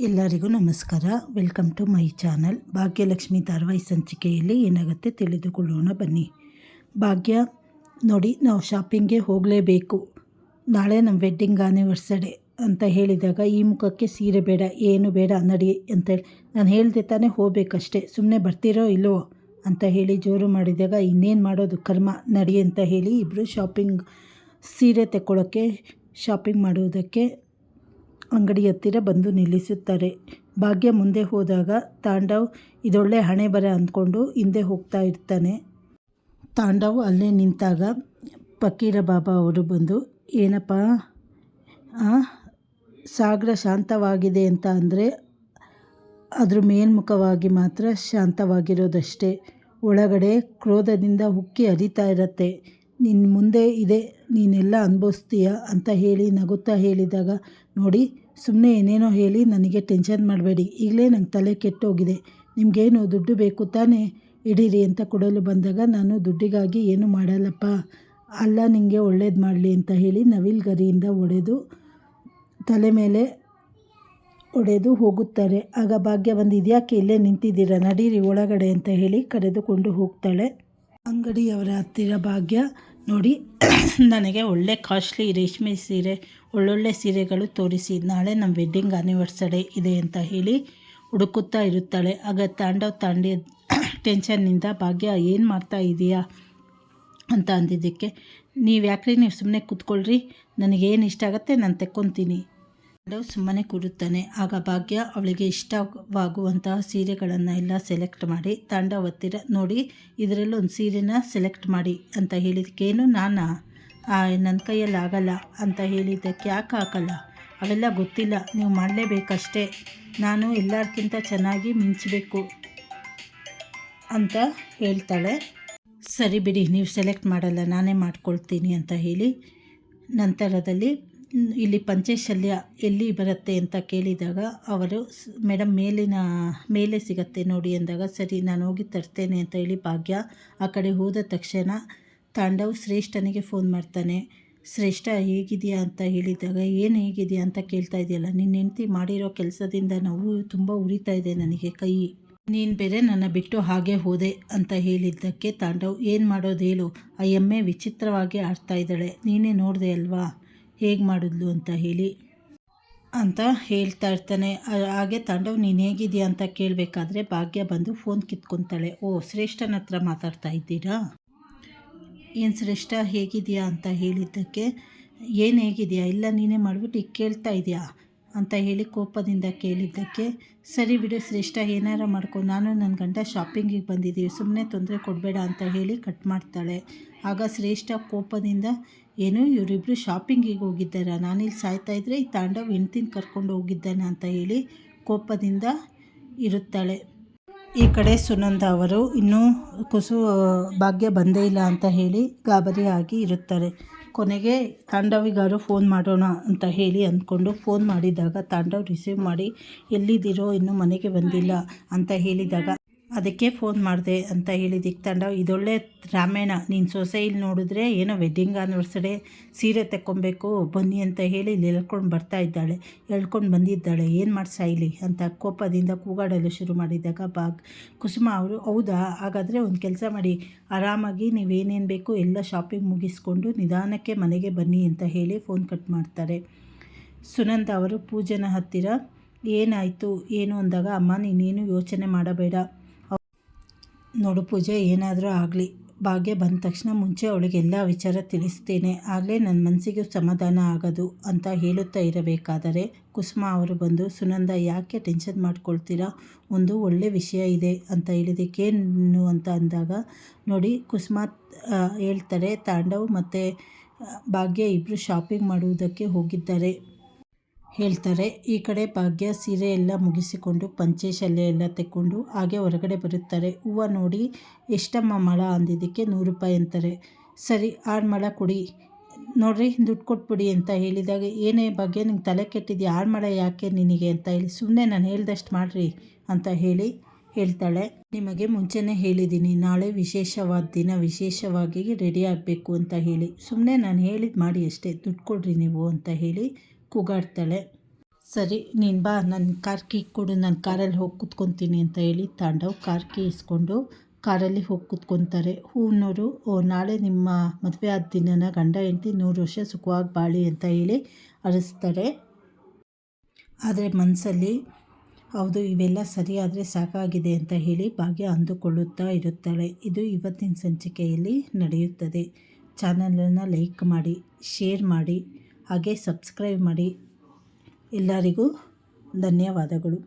ಎಲ್ಲರಿಗೂ ನಮಸ್ಕಾರ. Welcome to my channel. Bhagyalakshmi ಧಾರಾವಾಹಿ ಸಂಚಿಕೆಯಲ್ಲಿ ಏನಾಗುತ್ತೆ ತಿಳಿದುಕೊಳ್ಳೋಣ ಬನ್ನಿ. ಭಾಗ್ಯ, ನೋಡಿ, ನಾವು ಶಾಪಿಂಗ್ಗೆ ಹೋಗಲೇಬೇಕು. ನಾಳೆ ನಮ್ಮ ವೆಡ್ಡಿಂಗ್ ಆ್ಯನಿವರ್ಸರಿ ಅಂತ ಹೇಳಿದಾಗ ಈ ಮುಖಕ್ಕೆ ಸೀರೆ ಬೇಡ, ಏನು ಬೇಡ, ನಡಿ ಅಂತ ನಾನು ಹೇಳಿದೆ ತಾನೇ ಹೋಗ್ಬೇಕಷ್ಟೇ. ಸುಮ್ಮನೆ ಬರ್ತೀರೋ ಇಲ್ಲವೋ ಅಂತ ಹೇಳಿ ಜೋರು ಮಾಡಿದಾಗ ಇನ್ನೇನು ಮಾಡೋದು? ಕರ್ಮ, ನಡಿ ಅಂತ ಹೇಳಿ ಇಬ್ಬರು ಶಾಪಿಂಗ್ ಸೀರೆ ತಗೊಳ್ಳೋಕ್ಕೆ ಶಾಪಿಂಗ್ ಮಾಡುವುದಕ್ಕೆ ಅಂಗಡಿ ಹತ್ತಿರ ಬಂದು ನಿಲ್ಲಿಸುತ್ತಾರೆ. ಭಾಗ್ಯ ಮುಂದೆ ಹೋದಾಗ ತಾಂಡವ್ ಇದೊಳ್ಳೆ ಹಣೆ ಬರ ಅಂದ್ಕೊಂಡು ಹಿಂದೆ ಹೋಗ್ತಾ ಇರ್ತಾನೆ. ತಾಂಡವ್ ಅಲ್ಲೇ ನಿಂತಾಗ ಫಕೀರ ಬಾಬಾ ಅವರು ಬಂದು, ಏನಪ್ಪ? ಸಾಗರ ಶಾಂತವಾಗಿದೆ ಅಂತ ಅಂದರೆ ಅದ್ರ ಮೇಲ್ಮುಖವಾಗಿ ಮಾತ್ರ ಶಾಂತವಾಗಿರೋದಷ್ಟೇ. ಒಳಗಡೆ ಕ್ರೋಧದಿಂದ ಉಕ್ಕಿ ಹರಿತಾ ಇರತ್ತೆ. ನಿನ್ನ ಮುಂದೆ ಇದೆ, ನೀನೆಲ್ಲ ಅನುಭವಿಸ್ತೀಯ ಅಂತ ಹೇಳಿ ನಗುತ್ತಾ ಹೇಳಿದಾಗ, ನೋಡಿ ಸುಮ್ಮನೆ ಏನೇನೋ ಹೇಳಿ ನನಗೆ ಟೆನ್ಷನ್ ಮಾಡಬೇಡಿ. ಈಗಲೇ ನಂಗೆ ತಲೆ ಕೆಟ್ಟೋಗಿದೆ. ನಿಮಗೇನು ದುಡ್ಡು ಬೇಕು ತಾನೇ ಇಡೀರಿ ಅಂತ ಕೊಡಲು ಬಂದಾಗ ನಾನು ದುಡ್ಡಿಗಾಗಿ ಏನು ಮಾಡಲ್ಲಪ್ಪ. ಅಲ್ಲ ನಿಮಗೆ ಒಳ್ಳೇದು ಮಾಡಲಿ ಅಂತ ಹೇಳಿ ನವಿಲ್ ಗರಿಯಿಂದ ಒಡೆದು ತಲೆ ಮೇಲೆ ಒಡೆದು ಹೋಗುತ್ತಾರೆ. ಆಗ ಭಾಗ್ಯ ಬಂದು ಇದ್ಯಾಕೆ ಇಲ್ಲೇ ನಿಂತಿದ್ದೀರಾ? ನಡೀರಿ ಒಳಗಡೆ ಅಂತ ಹೇಳಿ ಕರೆದುಕೊಂಡು ಹೋಗ್ತಾಳೆ. ಅಂಗಡಿಯವರ ಹತ್ತಿರ ಭಾಗ್ಯ ನೋಡಿ. ನನಗೆ ಒಳ್ಳೆ ಕಾಸ್ಟ್ಲಿ ರೇಷ್ಮೆ ಸೀರೆ, ಒಳ್ಳೊಳ್ಳೆ ಸೀರೆಗಳು ತೋರಿಸಿ. ನಾಳೆ ನಮ್ಮ ವೆಡ್ಡಿಂಗ್ ಆ್ಯನಿವರ್ಸರಿ ಇದೆ ಅಂತ ಹೇಳಿ ಹುಡುಕುತ್ತಾ ಇರುತ್ತಾಳೆ. ಆಗ ತಾಂಡವ್ ತಾಂಡಿ ಟೆನ್ಷನ್ನಿಂದ ಭಾಗ್ಯ, ಏನು ಮಾಡ್ತಾ ಇದೆಯಾ? ಅಂತ ಅಂದಿದ್ದಕ್ಕೆ ನೀವು ಯಾಕ್ರಿ ನೀವು ಸುಮ್ಮನೆ ಕೂತ್ಕೊಳ್ರಿ. ನನಗೇನು ಇಷ್ಟ ಆಗುತ್ತೆ, ನಾನು ತೆಕ್ಕೊತೀನಿ. ತಾಂಡವ್ ಸುಮ್ಮನೆ ಕೂರುತ್ತಾನೆ ಆಗ ಭಾಗ್ಯ ಅವಳಿಗೆ ಇಷ್ಟವಾಗುವಂತಹ ಸೀರೆಗಳನ್ನು ಎಲ್ಲ ಸೆಲೆಕ್ಟ್ ಮಾಡಿ, ತಂಡ ಹತ್ತಿರ ನೋಡಿ, ಇದರಲ್ಲಿ ಒಂದು ಸೀರೆನ ಸೆಲೆಕ್ಟ್ ಮಾಡಿ ಅಂತ ಹೇಳಿದಕ್ಕೇನು ನಾನು? ನನ್ನ ಕೈಯಲ್ಲಿ ಆಗಲ್ಲ ಅಂತ ಹೇಳಿದ್ದಕ್ಕೆ ಯಾಕೆ ಹಾಕಲ್ಲ? ಅವೆಲ್ಲ ಗೊತ್ತಿಲ್ಲ. ನೀವು ಮಾಡಲೇಬೇಕಷ್ಟೇ. ನಾನು ಎಲ್ಲರಿಗಿಂತ ಚೆನ್ನಾಗಿ ಮಿಂಚಬೇಕು ಅಂತ ಹೇಳ್ತಾಳೆ. ಸರಿ ಬಿಡಿ, ನೀವು ಸೆಲೆಕ್ಟ್ ಮಾಡಲ್ಲ, ನಾನೇ ಮಾಡ್ಕೊಳ್ತೀನಿ ಅಂತ ಹೇಳಿ ನಂತರದಲ್ಲಿ ಇಲ್ಲಿ ಪಂಚಶಲ್ಯ ಎಲ್ಲಿ ಬರುತ್ತೆ ಅಂತ ಕೇಳಿದಾಗ ಅವರು ಮೇಡಮ್ ಮೇಲಿನ, ಮೇಲೆ ಸಿಗತ್ತೆ ನೋಡಿ ಅಂದಾಗ, ಸರಿ, ನಾನು ಹೋಗಿ ತರ್ತೇನೆ ಅಂತ ಹೇಳಿ ಭಾಗ್ಯ ಆ ಕಡೆ ಹೋದ ತಕ್ಷಣ ತಾಂಡವ್ ಶ್ರೇಷ್ಠನಿಗೆ ಫೋನ್ ಮಾಡ್ತಾನೆ. ಶ್ರೇಷ್ಠ, ಹೇಗಿದೆಯಾ ಅಂತ ಹೇಳಿದಾಗ, ಏನು ಹೇಗಿದೆಯಾ ಅಂತ ಕೇಳ್ತಾ ಇದೆಯಲ್ಲ ನಿನ್ನ ಹೆಂಡತಿ ಮಾಡಿರೋ ಕೆಲಸದಿಂದ ನಾವು ತುಂಬ ಉರಿತಾ ಇದೆ ನನಗೆ, ಕೈ. ನೀನು ಬೇರೆ ನನ್ನ ಬಿಟ್ಟು ಹಾಗೆ ಹೋದೆ ಅಂತ ಹೇಳಿದ್ದಕ್ಕೆ ತಾಂಡವ್, ಏನು ಮಾಡೋದು ಹೇಳು, ಆ ಎಮ್ಮೆ ವಿಚಿತ್ರವಾಗಿ ಆಡ್ತಾ ಇದ್ದಾಳೆ, ನೀನೇ ನೋಡಿದೆ ಅಲ್ವಾ? ಹೇಗೆ ಮಾಡಿದ್ಲು ಅಂತ ಹೇಳಿ ಅಂತ ಹೇಳ್ತಾ ಇರ್ತಾನೆ. ಹಾಗೆ ತಾಂಡವ್, ನೀನು ಹೇಗಿದೆಯಾ ಅಂತ ಕೇಳಬೇಕಾದ್ರೆ ಭಾಗ್ಯ ಬಂದು ಫೋನ್ ಕಿತ್ಕೊತಾಳೆ. ಓ, ಶ್ರೇಷ್ಠನ ಹತ್ರ ಮಾತಾಡ್ತಾ ಇದ್ದೀರಾ? ಏನು ಶ್ರೇಷ್ಠ, ಹೇಗಿದೆಯಾ ಅಂತ ಹೇಳಿದ್ದಕ್ಕೆ, ಏನು ಹೇಗಿದೆಯಾ? ಇಲ್ಲ, ನೀನೇ ಮಾಡಿಬಿಟ್ಟು ಈಗ ಕೇಳ್ತಾ ಇದೆಯಾ? ಅಂತ ಹೇಳಿ ಕೋಪದಿಂದ ಕೇಳಿದ್ದಕ್ಕೆ, ಸರಿ ಬಿಡು ಶ್ರೇಷ್ಠ, ಏನಾರ ಮಾಡ್ಕೊ, ನಾನು ನನ್ನ ಗಂಡ ಶಾಪಿಂಗಿಗೆ ಬಂದಿದ್ದೀವಿ ಸುಮ್ಮನೆ ತೊಂದರೆ ಕೊಡಬೇಡ ಅಂತ ಹೇಳಿ ಕಟ್ ಮಾಡ್ತಾಳೆ. ಆಗ ಶ್ರೇಷ್ಠ ಕೋಪದಿಂದ, ಏನು ಇವರಿಬ್ಬರು ಶಾಪಿಂಗಿಗೆ ಹೋಗಿದ್ದಾರ? ನಾನಿಲ್ಲಿ ಸಾಯ್ತಾ ಇದ್ದರೆ ಈ ತಾಂಡವ್ ಹೆಣ್ತಿನ ಕರ್ಕೊಂಡು ಹೋಗಿದ್ದಾನೆ ಅಂತ ಹೇಳಿ ಕೋಪದಿಂದ ಇರುತ್ತಾಳೆ. ಈ ಕಡೆ ಸುನಂದ ಅವರು, ಇನ್ನೂ ಕುಸು ಭಾಗ್ಯ ಬಂದೇ ಇಲ್ಲ ಅಂತ ಹೇಳಿ ಗಾಬರಿಯಾಗಿ ಇರುತ್ತಾರೆ. ಕೊನೆಗೆ ತಾಂಡವಿಗಾರು ಫೋನ್ ಮಾಡೋಣ ಅಂತ ಹೇಳಿ ಅಂದ್ಕೊಂಡು ಫೋನ್ ಮಾಡಿದಾಗ ತಾಂಡವ್ ರಿಸೀವ್ ಮಾಡಿ, ಎಲ್ಲಿದ್ದೀರೋ ಇನ್ನೂ ಮನೆಗೆ ಬಂದಿಲ್ಲ ಅಂತ ಹೇಳಿದಾಗ ಅದಕ್ಕೆ ಫೋನ್ ಮಾಡಿದೆ ಅಂತ ಹೇಳಿದಿಕ್ ತಂಡ ಇದೊಳ್ಳೆ ರಾಮಾಯಣ, ನೀನು ಸೊಸೆ ಇಲ್ಲಿ ನೋಡಿದ್ರೆ ಏನೋ ವೆಡ್ಡಿಂಗ್ ಆನಿವರ್ಸರಿ ಸೀರೆ ತಗೊಬೇಕು ಬನ್ನಿ ಅಂತ ಹೇಳಿ ಇಲ್ಲಿ ಎಳ್ಕೊಂಡು ಬರ್ತಾ ಇದ್ದಾಳೆ. ಎಳ್ಕೊಂಡು ಬಂದಿದ್ದಾಳೆ. ಏನು ಮಾಡಿ ಇಲ್ಲಿ? ಅಂತ ಕೋಪದಿಂದ ಕೂಗಾಡಲು ಶುರು ಮಾಡಿದಾಗ ಬಾಗ್, ಕುಸುಮ ಅವರು, ಹೌದಾ? ಹಾಗಾದರೆ ಒಂದು ಕೆಲಸ ಮಾಡಿ. ಆರಾಮಾಗಿ ನೀವೇನೇನು ಬೇಕು ಎಲ್ಲ ಶಾಪಿಂಗ್ ಮುಗಿಸ್ಕೊಂಡು ನಿಧಾನಕ್ಕೆ ಮನೆಗೆ ಬನ್ನಿ ಅಂತ ಹೇಳಿ ಫೋನ್ ಕಟ್ ಮಾಡ್ತಾರೆ. ಸುನಂದ ಅವರು, ಪೂಜನ ಹತ್ತಿರ? ಏನಾಯಿತು? ಏನು? ಅಂದಾಗ, ಅಮ್ಮ, ನೀನೇನು ಯೋಚನೆ ಮಾಡಬೇಡ. ನೋಡು ಪೂಜೆ, ಏನಾದರೂ ಆಗಲಿ. ಭಾಗ್ಯ ಬಂದ ತಕ್ಷಣ ಮುಂಚೆ ಅವಳಿಗೆಲ್ಲ ವಿಚಾರ ತಿಳಿಸ್ತೇನೆ. ಆಗಲೇ ನನ್ನ ಮನಸ್ಸಿಗೆ ಸಮಾಧಾನ ಆಗೋದು ಅಂತ ಹೇಳುತ್ತಾ ಇರಬೇಕಾದರೆ ಕುಸುಮ ಅವರು ಬಂದು, ಸುನಂದ, ಯಾಕೆ ಟೆನ್ಷನ್ ಮಾಡ್ಕೊಳ್ತೀರಾ? ಒಂದು ಒಳ್ಳೆ ವಿಷಯ ಇದೆ ಅಂತ ಹೇಳಿದಕ್ಕೇನು ಅಂತ ಅಂದಾಗ, ನೋಡಿ, ಕುಸುಮ ಹೇಳ್ತಾರೆ, ತಾಂಡವ್ ಮತ್ತು ಭಾಗ್ಯ ಇಬ್ಬರು ಶಾಪಿಂಗ್ ಮಾಡುವುದಕ್ಕೆ ಹೋಗಿದ್ದಾರೆ. ಹೇಳ್ತಾರೆ, ಈ ಕಡೆ ಭಾಗ್ಯ ಸೀರೆ ಎಲ್ಲ ಮುಗಿಸಿಕೊಂಡು ಪಂಚೆ ಶಲ್ಯ ಎಲ್ಲ ತೆಕ್ಕೊಂಡು ಹಾಗೆ ಹೊರಗಡೆ ಬರುತ್ತಾರೆ. ಹೂವು ನೋಡಿ ಎಷ್ಟಮ್ಮ ಮಳ ಅಂದಿದ್ದಕ್ಕೆ ನೂರು ರೂಪಾಯಿ ಅಂತಾರೆ. ಸರಿ ಆರು ಮಳ ಕೊಡಿ. ನೋಡ್ರಿ, ದುಡ್ಡು ಕೊಟ್ಬಿಡಿ ಅಂತ ಹೇಳಿದಾಗ, ಏನೇ ಬಗ್ಗೆ ನಿಂಗೆ ತಲೆ ಕೆಟ್ಟಿದ್ಯಾ? ಆರು ಮಳ ಯಾಕೆ ನಿನಗೆ ಅಂತ ಹೇಳಿ ಸುಮ್ಮನೆ ನಾನು ಹೇಳ್ದಷ್ಟು ಮಾಡಿರಿ ಅಂತ ಹೇಳಿ ಹೇಳ್ತಾಳೆ. ನಿಮಗೆ ಮುಂಚೆನೇ ಹೇಳಿದ್ದೀನಿ ನಾಳೆ ವಿಶೇಷವಾದ ದಿನ, ವಿಶೇಷವಾಗಿ ರೆಡಿ ಆಗಬೇಕು ಅಂತ ಹೇಳಿ. ಸುಮ್ಮನೆ ನಾನು ಹೇಳಿದ್ದು ಮಾಡಿ ಅಷ್ಟೇ, ದುಡ್ಡು ಕೊಡ್ರಿ ನೀವು ಅಂತ ಹೇಳಿ ಕೂಗಾಡ್ತಾಳೆ ಸರಿ, ನೀನು ಬಾ ನನ್ನ ಕಾರ್ ಕೀ ಕೊಡು, ನಾನು ಕಾರಲ್ಲಿ ಹೋಗಿ ಕೂತ್ಕೊತೀನಿ ಅಂತ ಹೇಳಿ ತಾಂಡವ್ ಕಾರ್ ಕೀ ಇಸ್ಕೊಂಡು ಕಾರಲ್ಲಿ ಹೋಗಿ ಕೂತ್ಕೊತಾರೆ. ಹೂವಿನವರು ಓ, ನಾಳೆ ನಿಮ್ಮ ಮದುವೆ ಆದ ದಿನನ ಗಂಡ ಹೆಂಡತಿ ನೂರು ವರ್ಷ ಸುಖವಾಗಿ ಬಾಳಿ ಅಂತ ಹೇಳಿ ಅರಸ್ತಾರೆ. ಆದರೆ ಮನಸ್ಸಲ್ಲಿ ಹೌದು, ಇವೆಲ್ಲ ಸರಿಯಾದರೆ ಸಾಕಾಗಿದೆ ಅಂತ ಹೇಳಿ ಭಾಗ್ಯ ಅಂದುಕೊಳ್ಳುತ್ತಾ ಇರುತ್ತಾಳೆ. ಇದು ಇವತ್ತಿನ ಸಂಚಿಕೆಯಲ್ಲಿ ನಡೆಯುತ್ತದೆ. ಚಾನಲನ್ನು ಲೈಕ್ ಮಾಡಿ, ಶೇರ್ ಮಾಡಿ. ಹಾಗೆ ಸಬ್ಸ್ಕ್ರೈಬ್ ಮಾಡಿ ಎಲ್ಲರಿಗೂ ಧನ್ಯವಾದಗಳು.